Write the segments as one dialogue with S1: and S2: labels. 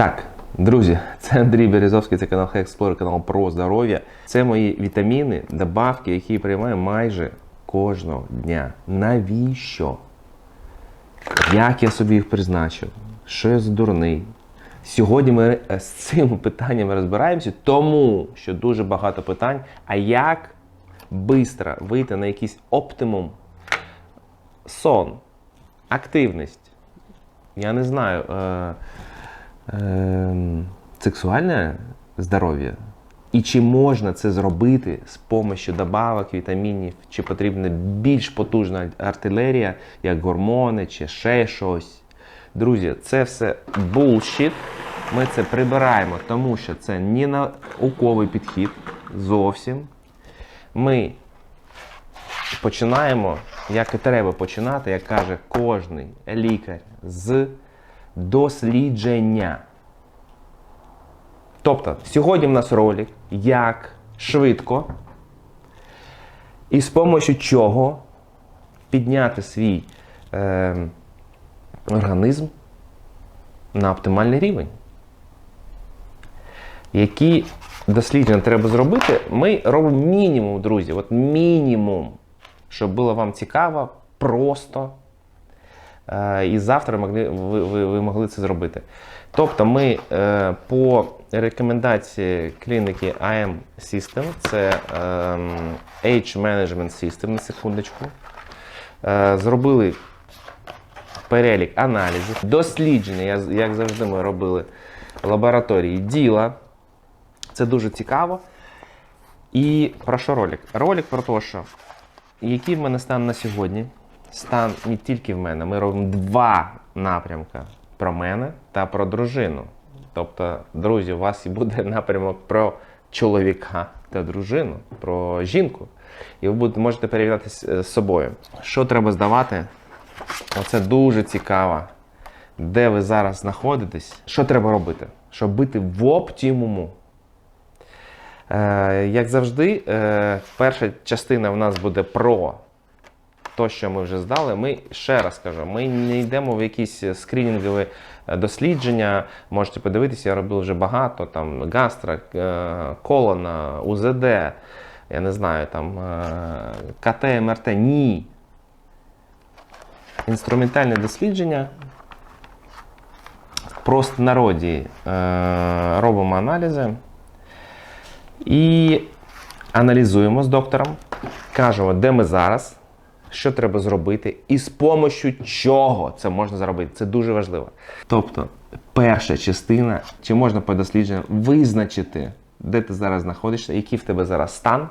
S1: Так, друзі, це Андрій Березовський, це канал Hexplore, канал про здоров'я. Це мої вітаміни, добавки, які я приймаю майже кожного дня. Навіщо? Як я собі їх призначив? Що я за дурний? Сьогодні ми е, з цим питанням розбираємося, тому що дуже багато питань. А як швидко вийти на якийсь оптимум? Сон, активність, я не знаю, е, е, сексуальне здоров'я. І чи можна це зробити з допомогою добавок, вітамінів, чи потрібна більш потужна артилерія, як гормони, чи ще щось. Друзі, це все bullshit. Ми це прибираємо, тому що це не науковий підхід зовсім. Ми починаємо, як і треба починати, як каже кожний лікар, з дослідження. Тобто, сьогодні в нас ролик, як швидко і з допомогою чого підняти свій е, організм на оптимальний рівень. Які дослідження треба зробити, ми робимо мінімум, друзі. От мінімум, щоб було вам цікаво, просто. Е, І завтра могли, ви, ви, ви могли це зробити. Тобто ми е, по рекомендації клініки IM System, це е, Age Management System, на секундочку, е, зробили перелік аналізів, дослідження, як завжди ми робили лабораторії діла. Це дуже цікаво. І про що ролик? Ролик про те, що який в мене стан на сьогодні. Стан не тільки в мене. Ми робимо два напрямки про мене та про дружину. Тобто, друзі, у вас і буде напрямок про чоловіка та дружину, про жінку. І ви будете, можете перевірятися з собою. Що треба здавати? Оце дуже цікаво. Де ви зараз знаходитесь? Що треба робити? Щоб бути в оптимуму. Е, як завжди, е, перша частина в нас буде про те, що ми вже здали. Ми ще раз кажу, ми не йдемо в якісь скринінгові е, дослідження. Можете подивитися, я робив вже багато там гастро, е, колона, УЗД, я не знаю, там е, КТ, МРТ. Ні. Інструментальне дослідження. В простонароді е, робимо аналізи. І аналізуємо з доктором, кажемо, де ми зараз, що треба зробити, і з допомогою чого це можна зробити. Це дуже важливо. Тобто, перша частина, чи можна по дослідженню визначити, де ти зараз знаходишся, який в тебе зараз стан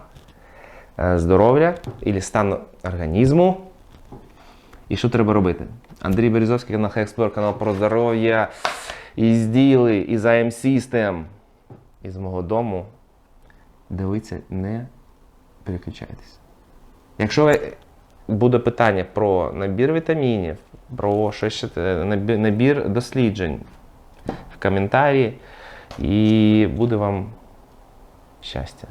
S1: е, здоров'я або стан організму. І що треба робити? Андрій Березовський, канал Hexplore, канал про здоров'я, із діли, із IM System, із мого дому. Дивіться, не переключайтесь. Якщо ви- буде питання про набір вітамінів, про щось набір, набір досліджень в коментарі, і буде вам щастя.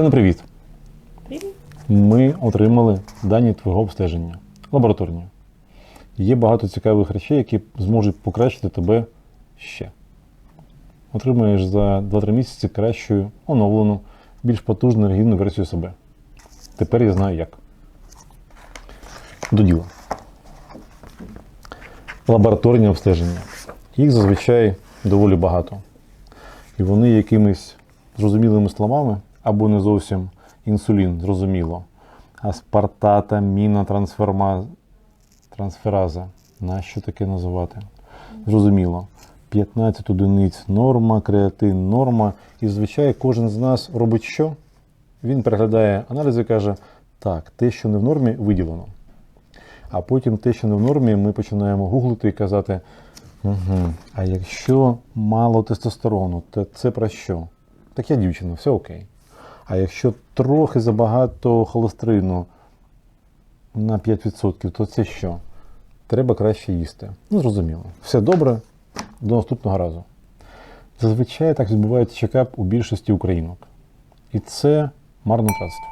S2: Олена, привіт. Ми отримали дані твого обстеження лабораторні. Є багато цікавих речей, які зможуть покращити тебе ще. Отримаєш за 2-3 місяці кращу, оновлену, більш потужну енергійну версію себе. Тепер я знаю як. До діла. Лабораторні обстеження. Їх зазвичай доволі багато. І вони якимись зрозумілими словами або не зовсім інсулін, зрозуміло. Аспартата, мінотрансферма... трансфераза. Нащо таке називати? Зрозуміло. 15 одиниць норма, креатин норма. І звичайно, кожен з нас робить що? Він переглядає аналізи і каже: так, те, що не в нормі, виділено. А потім те, що не в нормі, ми починаємо гуглити і казати: угу, а якщо мало тестостерону, то це про що? Так я дівчина, все окей. А якщо трохи забагато холестерину на 5%, то це що? Треба краще їсти. Ну, зрозуміло. Все добре, до наступного разу. Зазвичай так відбувається чекап у більшості українок. І це марнотратство.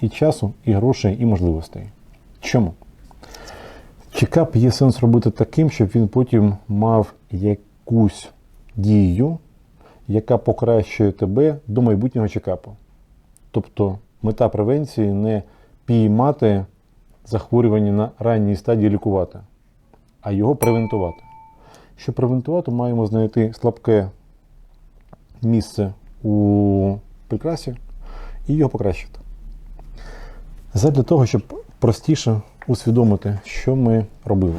S2: І часу, і грошей, і можливостей. Чому? Чекап є сенс робити таким, щоб він потім мав якусь дію, яка покращує тебе до майбутнього чекапу. Тобто мета превенції не піймати захворювання на ранній стадії лікувати, а його превентувати. Щоб превентувати, маємо знайти слабке місце у прикрасі і його покращити. Задля того, щоб простіше усвідомити, що ми робили.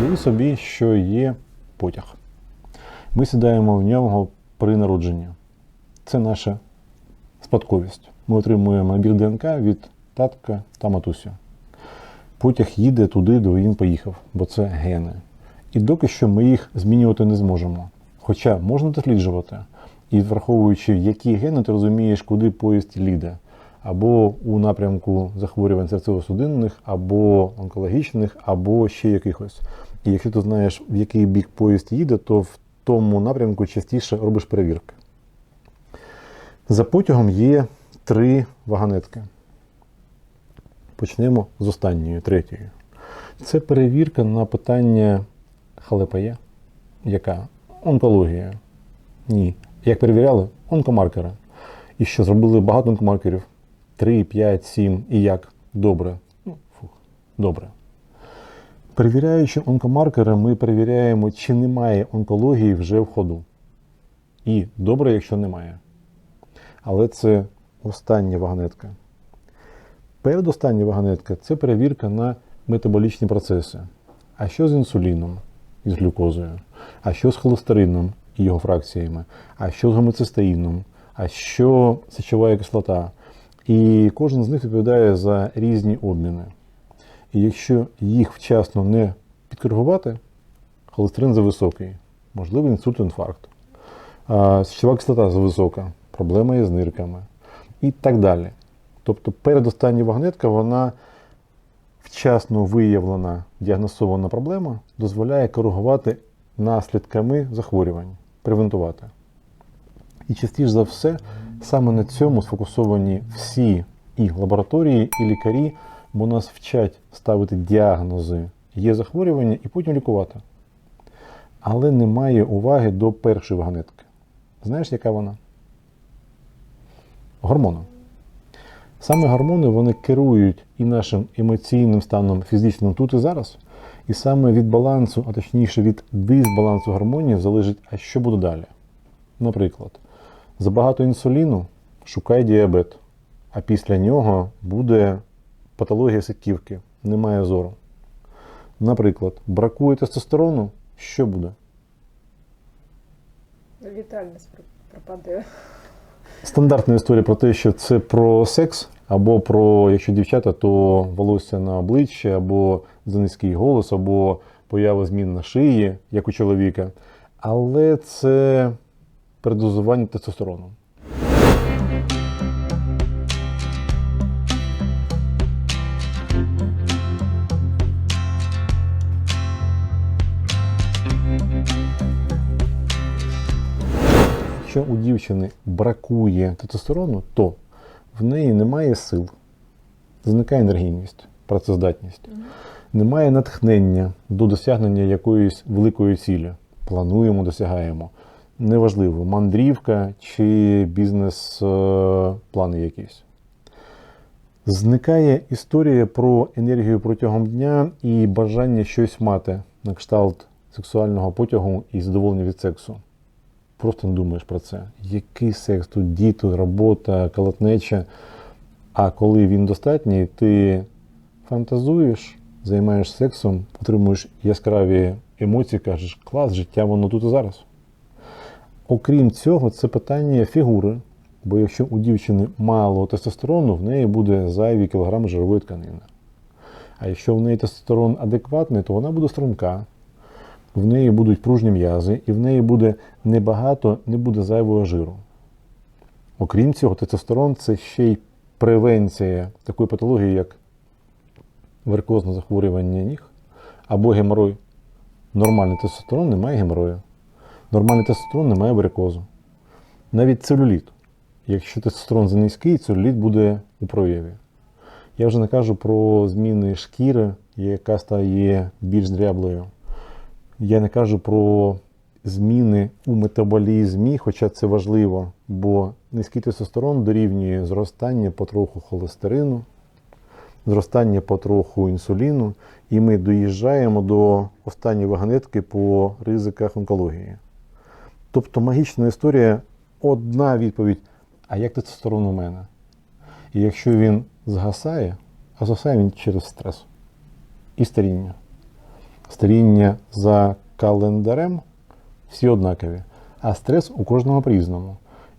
S2: Уяви собі, що є потяг. Ми сідаємо в нього при народженні. Це наша спадковість. Ми отримуємо набір ДНК від татка та матусю. Потяг їде туди, де він поїхав, бо це гени. І доки що ми їх змінювати не зможемо. Хоча можна досліджувати, і враховуючи, які гени ти розумієш, куди поїзд ліде. Або у напрямку захворювань серцево-судинних, або онкологічних, або ще якихось. І якщо ти знаєш, в який бік поїзд їде, то в тому напрямку частіше робиш перевірки. За потягом є три вагонетки. Почнемо з останньої, третьої. Це перевірка на питання халепає. Яка? Онкологія. Ні. Як перевіряли? Онкомаркери. І що зробили багато онкомаркерів? 3, 5, 7. І як? Добре. Ну, фух, добре. Перевіряючи онкомаркери, ми перевіряємо, чи немає онкології вже в ходу. І добре, якщо немає. Але це остання вагонетка. Передостання вагонетка це перевірка на метаболічні процеси. А що з інсуліном і з глюкозою? А що з холестерином і його фракціями? А що з гомоцистеїном? А що сечова кислота? І кожен з них відповідає за різні обміни. І якщо їх вчасно не підкоригувати, холестерин зависокий, можливий інсульт, інфаркт, сечова кислота зависока, проблема є з нирками і так далі. Тобто передостання вагнетка, вона вчасно виявлена діагностована проблема, дозволяє коригувати наслідками захворювань, превентувати. І частіше за все, саме на цьому сфокусовані всі і лабораторії, і лікарі, бо нас вчать ставити діагнози, є захворювання і потім лікувати. Але немає уваги до першої вагнетки. Знаєш, яка вона? Гормони. Саме гормони вони керують і нашим емоційним станом фізичним тут і зараз. І саме від балансу, а точніше від дисбалансу гормонів залежить, а що буде далі. Наприклад, забагато інсуліну шукай діабет, а після нього буде патологія сиківки, немає зору. Наприклад, бракує тестостерону, що буде?
S3: Вітальність пропаде.
S2: Стандартна історія про те, що це про секс, або про, якщо дівчата, то волосся на обличчі, або за низький голос, або поява змін на шиї, як у чоловіка. Але це передозування тестостерону. Якщо у дівчини бракує тестостерону, то в неї немає сил, зникає енергійність, працездатність, немає натхнення до досягнення якоїсь великої цілі. Плануємо, досягаємо. Неважливо, мандрівка чи бізнес-плани якісь. Зникає історія про енергію протягом дня і бажання щось мати на кшталт сексуального потягу і задоволення від сексу. Просто не думаєш про це. Який секс тут діти, робота, колотнеча. А коли він достатній, ти фантазуєш, займаєш сексом, отримуєш яскраві емоції, кажеш, клас, життя воно тут і зараз. Окрім цього, це питання фігури. Бо якщо у дівчини мало тестостерону, в неї буде зайві кілограми жирової тканини. А якщо в неї тестостерон адекватний, то вона буде струнка, в неї будуть пружні м'язи, і в неї буде небагато, не буде зайвого жиру. Окрім цього, тестостерон це ще й превенція такої патології, як варикозне захворювання ніг або геморой. Нормальний тестостерон не має геморою. Нормальний тестостерон не має варикозу. Навіть целюліт. Якщо тестостерон занизький, целюліт буде у прояві. Я вже не кажу про зміни шкіри, яка стає більш дряблою. Я не кажу про зміни у метаболізмі, хоча це важливо, бо низький тестостерон дорівнює зростання потроху холестерину, зростання потроху інсуліну, і ми доїжджаємо до останньої вагонетки по ризиках онкології. Тобто магічна історія одна відповідь: а як тестостерон у мене? І якщо він згасає, а згасає він через стрес і старіння. Старіння за календарем всі однакові, а стрес у кожного по-різному.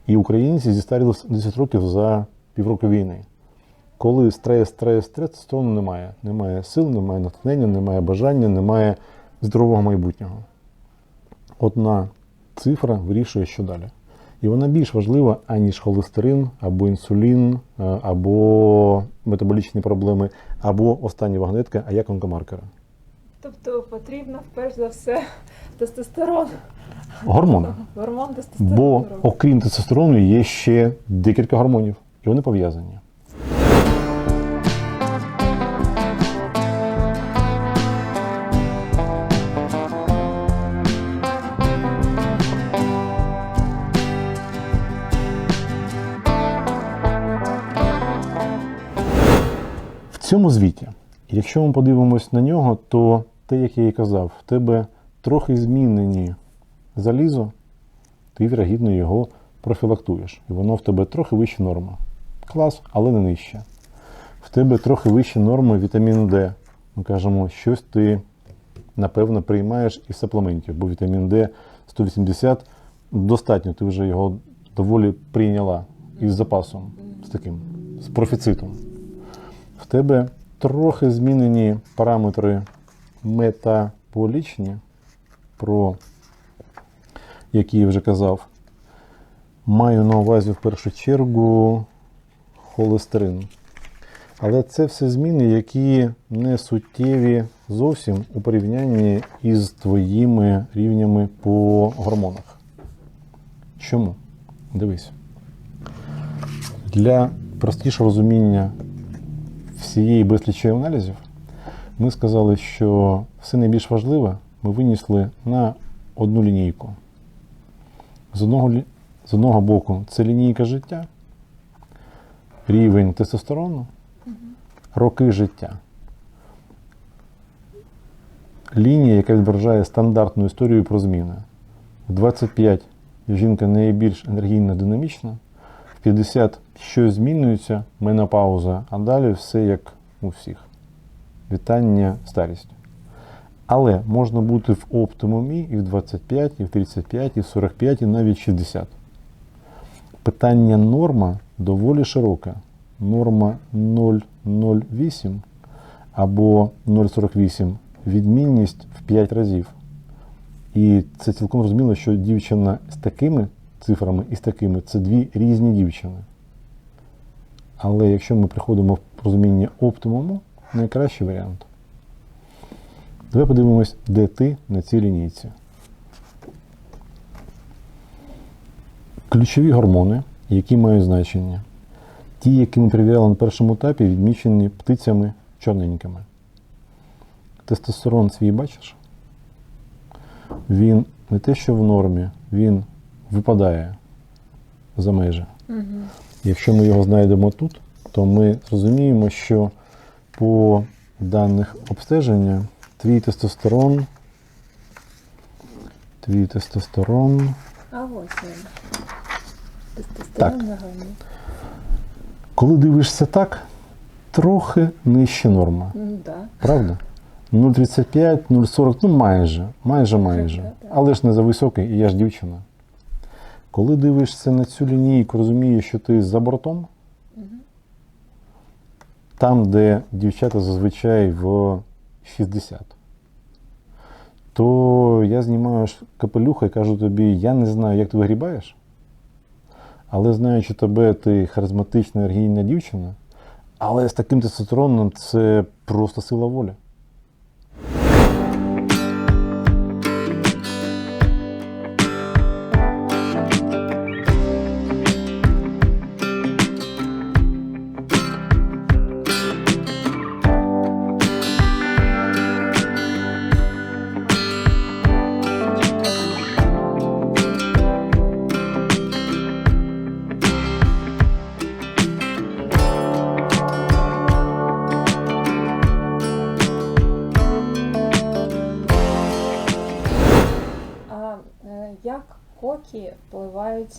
S2: І українці зістарілися 10 років за півроку війни. Коли стрес, стрес, стрес, тестостерону немає. Немає сил, немає натхнення, немає бажання, немає здорового майбутнього. Одна цифра вирішує, що далі. І вона більш важлива, аніж холестерин, або інсулін, е, або метаболічні проблеми, або остання вагнетка, а як онкомаркери.
S3: Тобто потрібно перш за все тестостерон,
S2: Гормони.
S3: гормон тестостерону.
S2: Бо окрім тестостерону є ще декілька гормонів, і вони пов'язані. В цьому звіті, якщо ми подивимось на нього, то те, як я і казав, в тебе трохи змінені залізо, ти вірогідно його профілактуєш. І воно в тебе трохи вище норма. Клас, але не нижче. В тебе трохи вищі норми вітаміну Д. Ми кажемо, щось ти, напевно, приймаєш із саплементів, бо вітамін Д 180 достатньо, ти вже його доволі прийняла із запасом, з таким, з профіцитом. В тебе трохи змінені параметри метаболічні, про які я вже казав. Маю на увазі в першу чергу холестерин. Але це все зміни, які не суттєві зовсім у порівнянні із твоїми рівнями по гормонах. Чому? Дивись. Для простішого розуміння всієї безлічі аналізів ми сказали, що все найбільш важливе ми винесли на одну лінійку. З одного, з одного боку, це лінійка життя, рівень тестостерону, роки життя. Лінія, яка відображає стандартну історію про зміни. В 25 жінка найбільш енергійно динамічна, в 50 щось змінюється, менопауза, а далі все як у всіх. Вітання старістю. Але можна бути в оптимумі і в 25, і в 35, і в 45, і навіть 60. Питання норма доволі широке. Норма 0,08 або 0,48 відмінність в 5 разів. І це цілком зрозуміло, що дівчина з такими цифрами і з такими це дві різні дівчини. Але якщо ми приходимо в розуміння оптимуму, найкращий варіант. Давай подивимось, де ти на цій лінійці. Ключові гормони, які мають значення. Ті, які ми перевіряли на першому етапі, відмічені птицями чорненькими. Тестостерон свій бачиш? Він не те, що в нормі, він випадає за межі.
S3: Мгм.
S2: Якщо ми його знайдемо тут, то ми зрозуміємо, що по даних обстеження твій тестостерон, твій тестостерон,
S3: А ось він. Тестостерон
S2: Так.
S3: загальний.
S2: Коли дивишся так, трохи нижче норма.
S3: Ну да.
S2: Правда? 0,35, 0,40, ну майже, майже, майже. Але ж не за високий, і я ж дівчина. Коли дивишся на цю лінійку, розумієш, що ти за бортом, там, де дівчата зазвичай в 60, то я знімаю капелюха і кажу тобі, я не знаю, як ти вигрібаєш, але знаючи тебе, ти харизматична, енергійна дівчина, але з таким тестостероном це просто сила волі.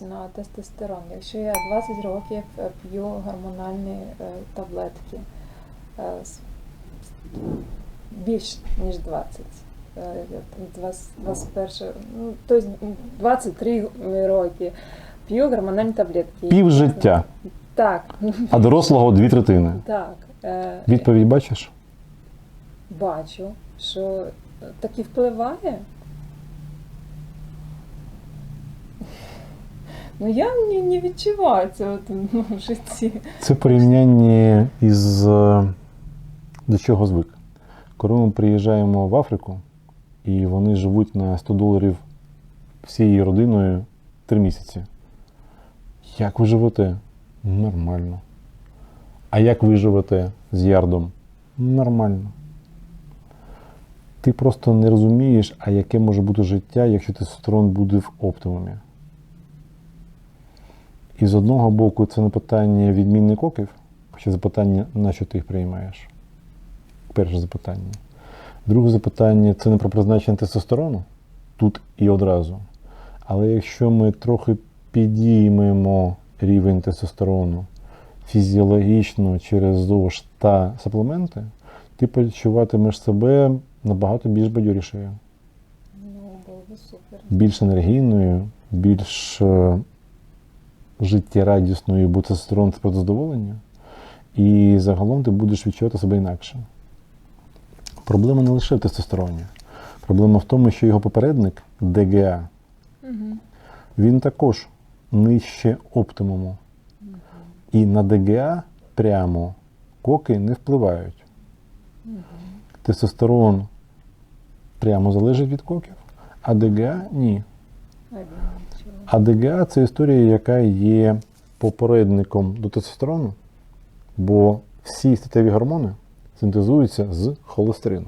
S3: Впливають на тестостерон? Якщо я 20 років е, п'ю гормональні е, таблетки, е, більш ніж 20. е, я там 20 21, ну, тобто 23 роки п'ю гормональні таблетки.
S2: Пів життя,
S3: Так,
S2: а дорослого дві третини.
S3: так. е,
S2: Відповідь бачиш?
S3: бачу, що таки впливає. Ну я не, не відчуваю цього ну, в житті.
S2: Це порівняння із е, до чого звик. Коли ми приїжджаємо в Африку, і вони живуть на 100 доларів всією родиною 3 місяці. Як ви живете? Нормально. А як ви живете з ярдом? Нормально. Ти просто не розумієш, а яке може бути життя, якщо тестостерон буде в оптимумі. І з одного боку, це не питання відмінників, хоча запитання, на що ти їх приймаєш. Перше запитання. Друге запитання це не про призначення тестостерону тут і одразу. Але якщо ми трохи підіймемо рівень тестостерону фізіологічно через ЗОЖ та суплементи, ти почуватимеш себе набагато більш бадьорішою,
S3: Ну,
S2: більш енергійною, більш е, життєрадісною, бо це про задоволення. І загалом ти будеш відчувати себе інакше. Проблема не лише в тестостероні. Проблема в тому, що його попередник ДГА,
S3: Угу.
S2: він також нижче оптимуму. І на ДГА прямо коки не впливають. Тестостерон прямо залежить від коків, а ДГА ні. А ДГА це історія, яка є попередником до тестостерону, бо всі статеві гормони синтезуються з холестерину.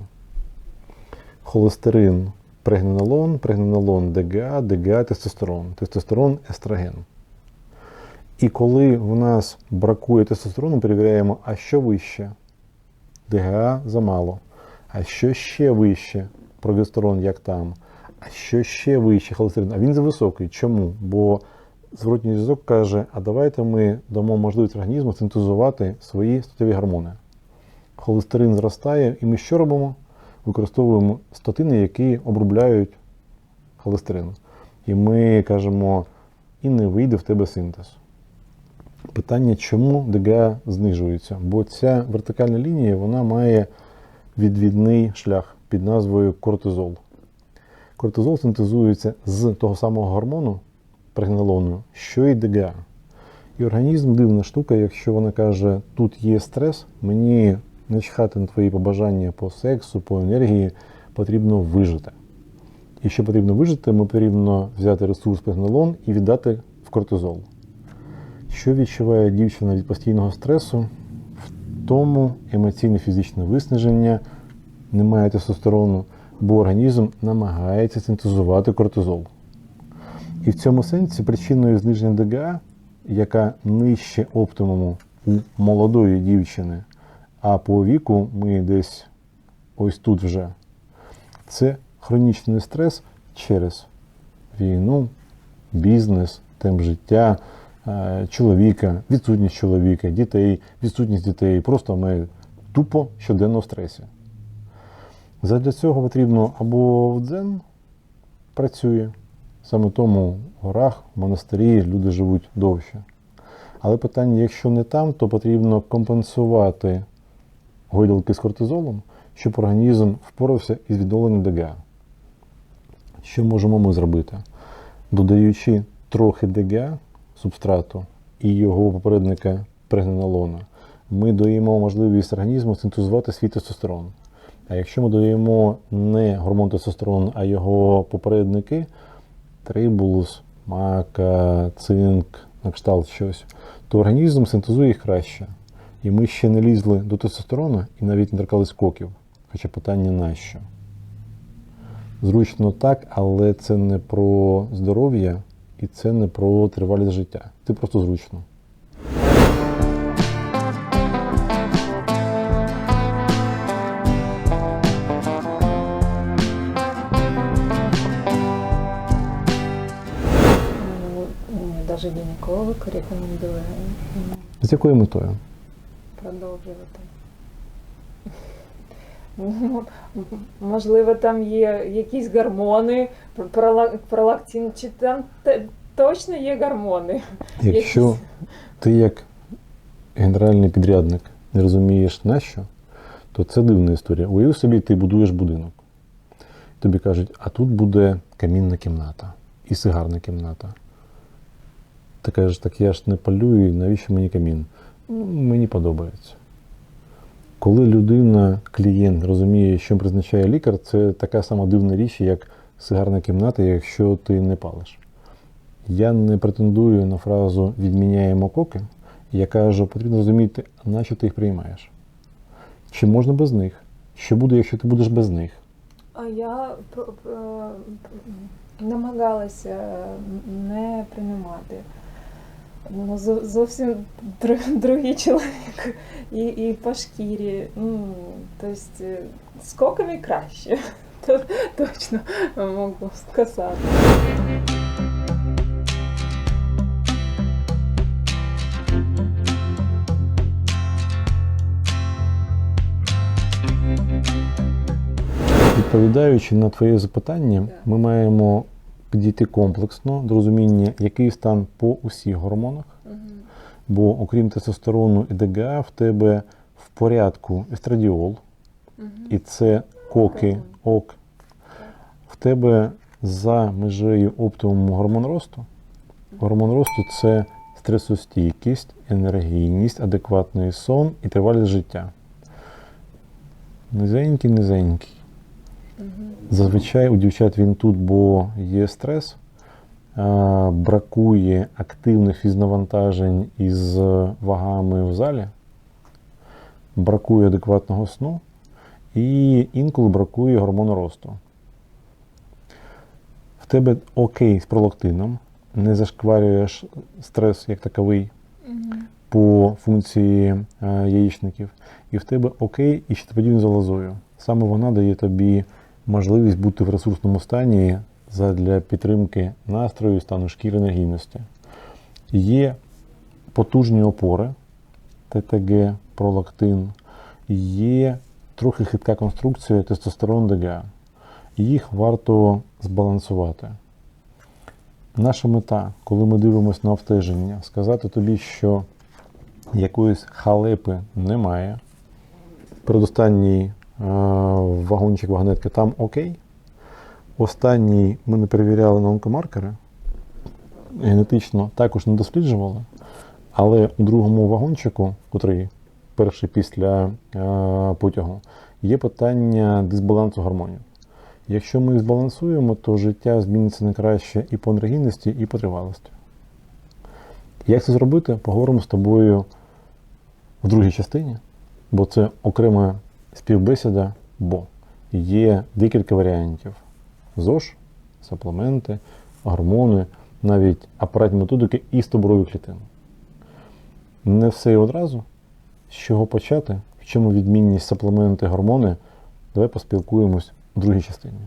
S2: Холестерин прегненолон, прегненолон ДГА, ДГА тестостерон, тестостерон естроген. І коли в нас бракує тестостерону, перевіряємо, а що вище? ДГА замало. А що ще вище? Прогестерон, як там. А що ще вище холестерин? А він зависокий. Чому? Бо зворотній зв'язок каже: а давайте ми дамо можливість організму синтезувати свої статеві гормони. Холестерин зростає, і ми що робимо? Використовуємо статини, які обробляють холестерин. І ми кажемо, і не вийде в тебе синтез. Питання, чому ДГА знижується? Бо ця вертикальна лінія вона має відвідний шлях під назвою кортизол. Кортизол синтезується з того самого гормону прегнелону, що і ДГА. І організм дивна штука, якщо вона каже, тут є стрес, мені не чхати на твої побажання по сексу, по енергії, потрібно вижити. І що потрібно вижити, ми потрібно взяти ресурс прегнелон і віддати в кортизол. Що відчуває дівчина від постійного стресу? В тому емоційне фізичне виснаження, немає тестостерону, бо організм намагається синтезувати кортизол. І в цьому сенсі причиною зниження ДГА, яка нижче оптимуму у молодої дівчини, а по віку ми десь ось тут вже, це хронічний стрес через війну, бізнес, темп життя, е, чоловіка, відсутність чоловіка, дітей, відсутність дітей. Просто ми тупо щоденно в стресі. Задля цього потрібно або дзен працює, саме тому в горах, в монастирі люди живуть довше. Але питання, якщо не там, то потрібно компенсувати гойдалки з кортизолом, щоб організм впорався із відновленням ДГА. Що можемо ми зробити? Додаючи трохи ДГА субстрату і його попередника прегненолона, ми даємо можливість організму синтезувати свій тестостерон. А якщо ми додаємо не гормон тестостерон, а його попередники трибулус, мака, цинк, на кшталт щось, то організм синтезує їх краще. І ми ще не лізли до тестостерону і навіть не торкались коків. Хоча питання нащо? Зручно так, але це не про здоров'я і це не про тривалість життя. Це просто зручно.
S3: Мені гінеколог рекомендує
S2: З якою метою?
S3: продовжувати. Ну, Можливо, там є якісь гормони, прола- пролактин, чи там точно є гормони.
S2: Якщо ти як генеральний підрядник не розумієш нащо, то це дивна історія. Уяви собі, ти будуєш будинок. Тобі кажуть, а тут буде камінна кімната і сигарна кімната. Ти кажеш, так я ж не палюю, навіщо мені камін? Ну, мені подобається. Коли людина, клієнт розуміє, що призначає лікар, це така сама дивна річ, як сигарна кімната, якщо ти не палиш. Я не претендую на фразу відміняємо коки. Я кажу, потрібно розуміти, на ти їх приймаєш. Чи можна без них? Що буде, якщо ти будеш без них?
S3: А я намагалася не приймати. Ну, зовсім др- другий чоловік і, і по шкірі. Ну, тобто, е, з краще. Точно можу сказати.
S2: Відповідаючи на твоє запитання, ми маємо підійти комплексно до розуміння, який стан по усіх гормонах.
S3: Мгм.
S2: Бо окрім тестостерону і ДГА, в тебе в порядку естрадіол,
S3: Мгм.
S2: і це коки, ок. В тебе за межею оптимуму гормон росту. Гормон росту це стресостійкість, енергійність, адекватний сон і тривалість життя. Низенький, низенький. Зазвичай у дівчат він тут, бо є стрес, бракує активних фізнавантажень із вагами в залі, бракує адекватного сну і інколи бракує гормону росту. В тебе окей з пролактином, не зашкварюєш стрес як таковий по функції е, яєчників, і в тебе окей і щитоподібною залозою. Саме вона дає тобі можливість бути в ресурсному стані для підтримки настрою, стану шкіри енергійності. Є потужні опори, ТТГ, пролактин, є трохи хитка конструкція тестостерон ДГА. Їх варто збалансувати. Наша мета, коли ми дивимося на обстеження, сказати тобі, що якоїсь халепи немає. Передостанній вагончик вагонетки там окей. Останній ми не перевіряли на онкомаркери. Генетично також не досліджували. Але у другому вагончику, котрий перший після е, потягу, є питання дисбалансу гормонів. Якщо ми їх збалансуємо, то життя зміниться на краще і по енергійності, і по тривалості. Як це зробити, поговоримо з тобою в другій частині, бо це окрема співбесіда, бо є декілька варіантів: ЗОЖ, саплементи, гормони, навіть апаратні методики і стоборові клітини. Не все і одразу. З чого почати? В чому відмінність саплементи, гормони? Давай поспілкуємось в другій частині.